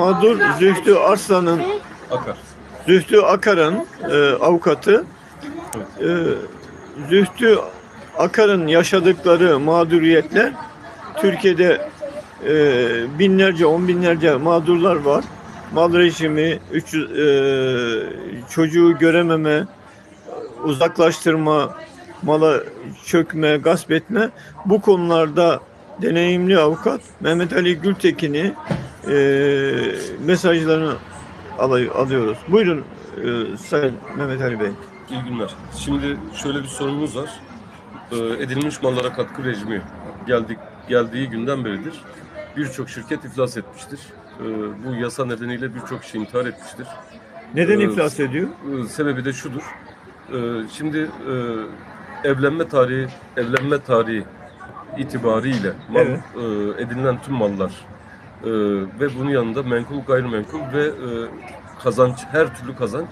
mağdur Zühtü Arslan'ın Akar. Zühtü Akar'ın e, avukatı e, Zühtü Akar'ın yaşadıkları mağduriyetler Türkiye'de e, binlerce, on binlerce mağdurlar var. Mal rejimi, 300, e, çocuğu görememe, uzaklaştırma, mala çökme, gasp etme bu konularda deneyimli avukat Mehmet Ali Gültekin'i e, mesajlarını alay- alıyoruz. Buyurun e, Sayın Mehmet Ali Bey. İyi günler. Şimdi şöyle bir sorunumuz var. Ee, edilmiş mallara katkı rejimi geldik geldiği günden beridir. Birçok şirket iflas etmiştir. Ee, bu yasa nedeniyle birçok kişi intihar etmiştir. Neden Ee, iflas ediyor? Ee, sebebi de şudur. Ee, şimdi e, evlenme tarihi evlenme tarihi itibariyle mal, Evet. e, edinilen tüm mallar e, ve bunun yanında menkul gayrimenkul ve e, kazanç her türlü kazanç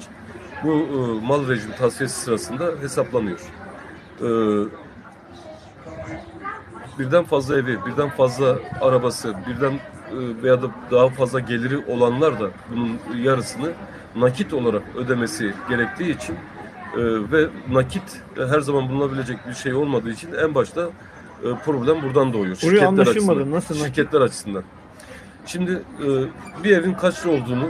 bu e, mal rejimi tasfiyesi sırasında hesaplanıyor. E, birden fazla evi, birden fazla arabası, birden e, veya da daha fazla geliri olanlar da bunun yarısını nakit olarak ödemesi gerektiği için e, ve nakit e, her zaman bulunabilecek bir şey olmadığı için en başta e, problem buradan doğuyor. Buraya anlaşılmadı. açısından. Nasıl nakit? Şirketler açısından. Şimdi e, bir evin kaç lira olduğunu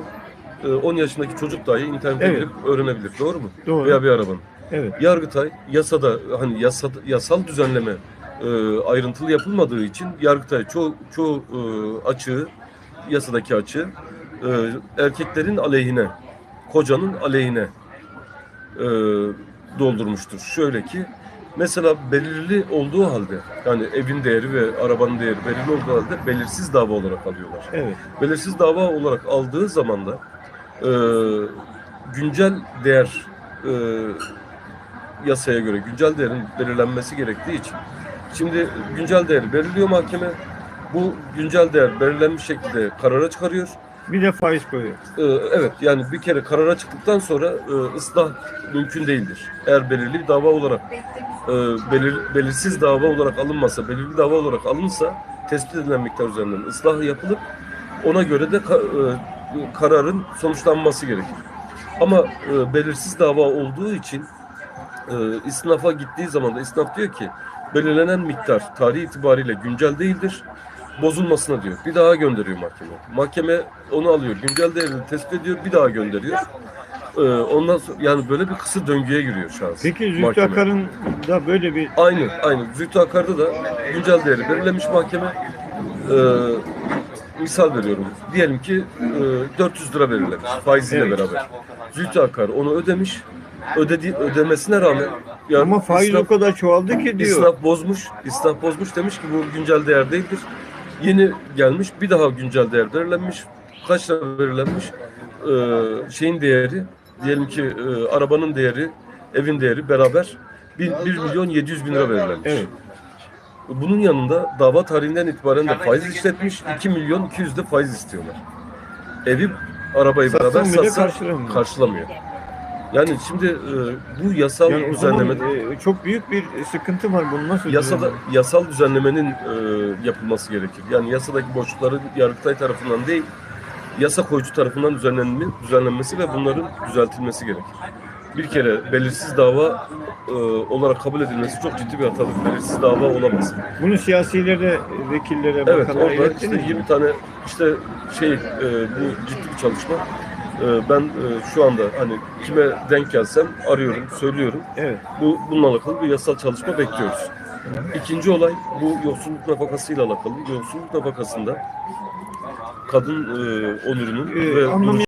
e, 10 yaşındaki çocuk dahi internete Evet. girip öğrenebilir. Doğru mu? Doğru. Veya bir arabanın. Evet. Yargıtay yasada hani yasa, yasal düzenleme e, ayrıntılı yapılmadığı için Yargıtay çoğu, çoğu e, açığı yasadaki açığı e, erkeklerin aleyhine, kocanın aleyhine e, doldurmuştur. Şöyle ki mesela belirli olduğu halde yani evin değeri ve arabanın değeri belirli olduğu halde belirsiz dava olarak alıyorlar. Evet. Belirsiz dava olarak aldığı zaman da e, güncel değer e, yasaya göre güncel değerin belirlenmesi gerektiği için şimdi güncel değeri belirliyor mahkeme. Bu güncel değer belirlenmiş şekilde karara çıkarıyor. Bir de faiz koyuyor. Ee, evet yani bir kere karara çıktıktan sonra e, ıslah mümkün değildir. Eğer belirli bir dava olarak e, belir, belirsiz dava olarak alınmasa, belirli dava olarak alınsa tespit edilen miktar üzerinden ıslah yapılıp ona göre de e, kararın sonuçlanması gerekir. Ama e, belirsiz dava olduğu için e, isnafa gittiği zaman da isnaf diyor ki belirlenen miktar tarih itibariyle güncel değildir bozulmasına diyor. Bir daha gönderiyor mahkeme. Mahkeme onu alıyor. Güncel değerini tespit ediyor. Bir daha gönderiyor. Ee, ondan sonra yani böyle bir kısır döngüye giriyor şahıs. Peki Zühtü mahkeme. Akar'ın da böyle bir Aynı, aynı. Zühtü Akar'da da güncel değeri belirlemiş mahkeme. Ee, misal veriyorum. Diyelim ki e, 400 lira belirlemiş faiziyle Evet. beraber. Zühtü Akar onu ödemiş. Ödedi, ödemesine rağmen ya ama faiz israf- o kadar çoğaldı ki diyor. İsnaf bozmuş. İsnaf bozmuş demiş ki bu güncel değer değildir. Yeni gelmiş bir daha güncel değer belirlenmiş. Kaç lira belirlenmiş? Ee, şeyin değeri diyelim ki e, arabanın değeri, evin değeri beraber 1, milyon 700 bin lira belirlenmiş. Evet. Bunun yanında dava tarihinden itibaren de faiz işletmiş. 2 milyon 200 de faiz istiyorlar. Evi, arabayı Satsan beraber bile satsa karşılamıyor. karşılamıyor. Yani şimdi e, bu yasal Yani o zaman düzenleme e, çok büyük bir sıkıntı var. Bunu nasıl Yasada yasal düzenlemenin e, yapılması gerekir. Yani yasadaki boşlukların Yargıtay tarafından değil, yasa koyucu tarafından düzenlenme, düzenlenmesi ve bunların düzeltilmesi gerekir. Bir kere belirsiz dava e, olarak kabul edilmesi çok ciddi bir hatadır. Belirsiz dava olamaz. Bunu siyasilere, vekillere, Evet bakanlara orada ilettiniz işte mi? 20 tane işte şey e, bu ciddi bir çalışma. E, ben e, şu anda hani kime denk gelsem arıyorum, söylüyorum. Evet. Bu bununla alakalı bir yasal çalışma bekliyoruz. İkinci olay bu yoksulluk nafakasıyla alakalı. Yoksulluk nafakasında kadın e, onurunun Ee, ve anlamı